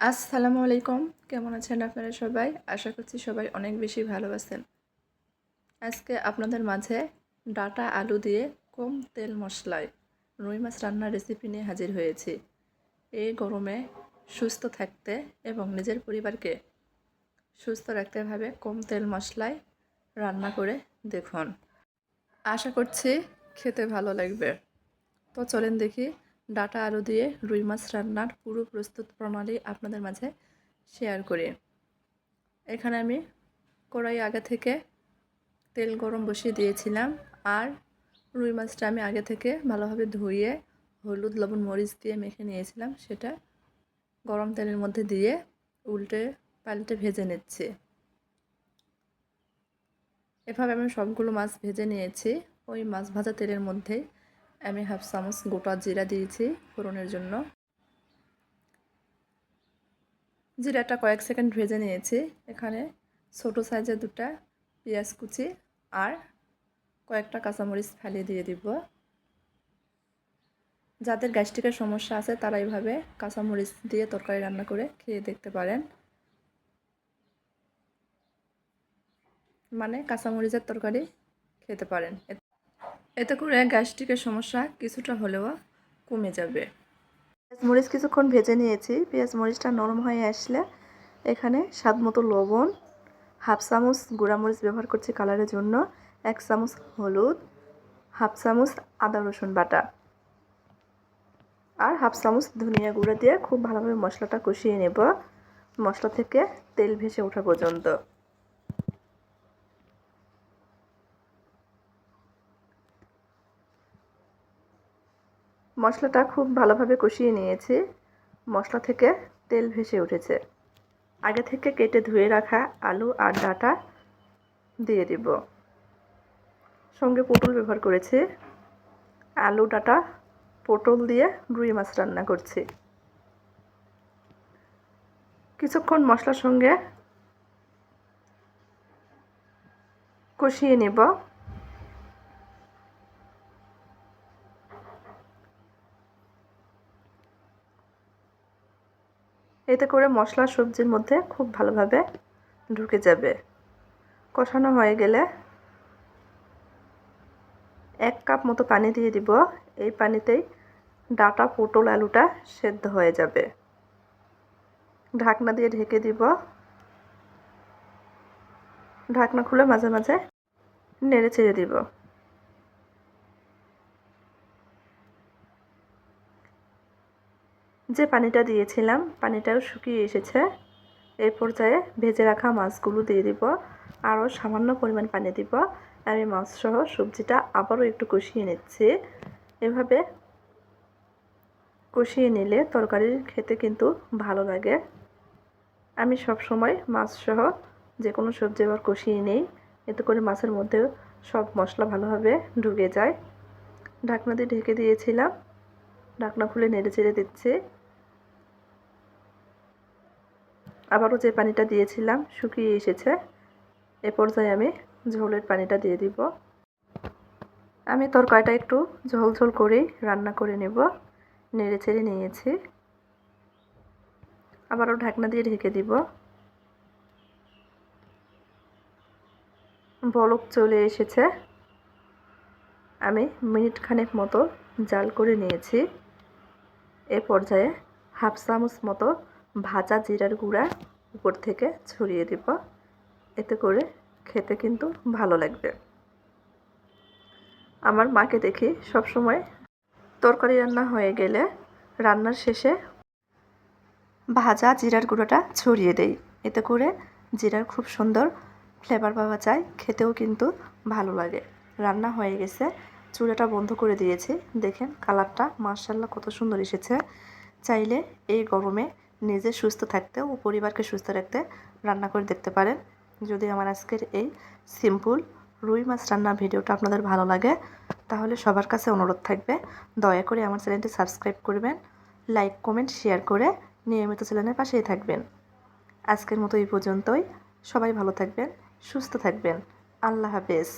আসসালামু আলাইকুম। কেমন আছেন আপনারা সবাই? আশা করছি সবাই অনেক বেশি ভালো আছেন। আজকে আপনাদের মাঝে ডাটা আলু দিয়ে কম তেল মশলায় রুই মাছ রান্নার রেসিপি নিয়ে হাজির হয়েছি। এই গরমে সুস্থ থাকতে এবং নিজের পরিবারকে সুস্থ রাখতে ভাবে কম তেল মশলায় রান্না করে দেখুন। আশা করছি খেতে ভালো লাগবে। তো চলেন দেখি ডাটা আলু দিয়ে রুই মাছ রান্নার পুরো প্রস্তুত প্রণালী আপনাদের মাঝে শেয়ার করি। এখানে আমি কড়াই আগে থেকে তেল গরম বসিয়ে দিয়েছিলাম আর রুই মাছটা আমি আগে থেকে ভালোভাবে ধুয়ে হলুদ, লবণ, মরিচ দিয়ে মেখে নিয়েছিলাম, সেটা গরম তেলের মধ্যে দিয়ে উল্টে পাল্টে ভেজে নিচ্ছি। এভাবে আমি সবগুলো মাছ ভেজে নিয়েছি। ওই মাছ ভাজা তেলের মধ্যেই আমি হাফ চামচ গোটা জিরা দিয়েছি ফোড়নের জন্য। জিরাটা কয়েক সেকেন্ড ভেজে নিয়েছি। এখানে ছোট সাইজের দুটা পেঁয়াজ কুচি আর কয়েকটা কাঁচামরিচ ফেলে দিয়ে দিব। যাদের গ্যাস্ট্রিকের সমস্যা আছে, তারা এইভাবে কাঁচামরিচ দিয়ে তরকারি রান্না করে খেয়ে দেখতে পারেন। মানে কাঁচামরিচের তরকারি খেতে পারেন। এতে করে গ্যাস্ট্রিকের সমস্যা কিছুটা হলেও কমে যাবে। পেঁয়াজ মরিচ কিছুক্ষণ ভেজে নিয়েছি। পেঁয়াজ মরিচটা নরম হয়ে আসলে এখানে স্বাদ মতো লবণ, হাফ চামচ গুঁড়ামরিচ ব্যবহার করছি কালারের জন্য, এক চামচ হলুদ, হাফ চামচ আদা রসুন বাটা আর হাফ চামচ ধনিয়া গুঁড়ো দিয়ে খুব ভালোভাবে মশলাটা কষিয়ে নেব। মশলা থেকে তেল ভেসে ওঠা পর্যন্ত। মশলাটা খুব ভালোভাবে কষিয়ে নিয়েছি। মশলা থেকে তেল ভেসে উঠেছে। আগে থেকে কেটে ধুয়ে রাখা আলু আর ডাটা দিয়ে দিব। সঙ্গে পটল ব্যবহার করেছি। আলু, ডাটা, পটল দিয়ে রুই মাছ রান্না করছি। কিছুক্ষণ মশলার সঙ্গে কষিয়ে নেব। এতে করে মশলা সবজির মধ্যে খুব ভালোভাবে ঢুকে যাবে। কষানো হয়ে গেলে এক কাপ মতো পানি দিয়ে দিব। এই পানিতেই ডাটা, পটল, আলুটা সেদ্ধ হয়ে যাবে। ঢাকনা দিয়ে ঢেকে দিব। ঢাকনা খুলে মাঝে মাঝে নেড়ে ছেড়ে দিব। যে পানিটা দিয়েছিলাম, পানিটাও শুকিয়ে এসেছে। এই পর্যায়ে ভেজে রাখা মাছগুলো দিয়ে দিব। আরও সামান্য পরিমাণ পানি দিব। আমি মাছসহ সবজিটা আবারও একটু কষিয়ে নিচ্ছি। এভাবে কষিয়ে নিলে তরকারির খেতে কিন্তু ভালো লাগে। আমি সব সময় মাছসহ যে কোনো সবজি আবার কষিয়ে নিই। এতে করে মাছের মধ্যে সব মশলা ভালোভাবে ঢুকে যায়। ঢাকনা দিয়ে ঢেকে দিয়েছিলাম। ঢাকনা খুলে নেড়ে চেড়ে দিচ্ছি। আবারও যে পানিটা দিয়েছিলাম, শুকিয়ে এসেছে। এ পর্যায়ে আমি ঝোলের পানিটা দিয়ে দিব। আমি তরকারিটা একটু ঝোল ঝোল করেই রান্না করে নেব। নেড়ে চেড়ে নিয়েছি। আবারও ঢাকনা দিয়ে ঢেকে দিব। বলক চলে এসেছে। আমি মিনিট খানেক মতো জাল করে নিয়েছি। এ পর্যায়ে হাফ চামচ মতো ভাজা জিরার গুঁড়া উপর থেকে ছড়িয়ে দিব। এতে করে খেতে কিন্তু ভালো লাগবে। আমার মাকে দেখি সবসময় তরকারি রান্না হয়ে গেলে রান্নার শেষে ভাজা জিরার গুঁড়োটা ছড়িয়ে দেই। এতে করে জিরার খুব সুন্দর ফ্লেভার পাওয়া যায়, খেতেও কিন্তু ভালো লাগে। রান্না হয়ে গেছে, চুলাটা বন্ধ করে দিয়েছি। দেখেন কালারটা মার্শাল্লাহ কত সুন্দর এসেছে। চাইলে এই গরমে নিজে সুস্থ থাকতে ও পরিবারকে সুস্থ রাখতে রান্না করে দেখতে পারেন। যদি আমার আজকের এই সিম্পল রুই মাছ রান্নার ভিডিওটা আপনাদের ভালো লাগে, তাহলে সবার কাছে অনুরোধ থাকবে, দয়া করে আমার চ্যানেলটি সাবস্ক্রাইব করবেন, লাইক, কমেন্ট শেয়ার করে নিয়মিত চ্যানেলের পাশেই থাকবেন। আজকের মতো এই পর্যন্তই। সবাই ভালো থাকবেন, সুস্থ থাকবেন। আল্লাহ হাফেজ।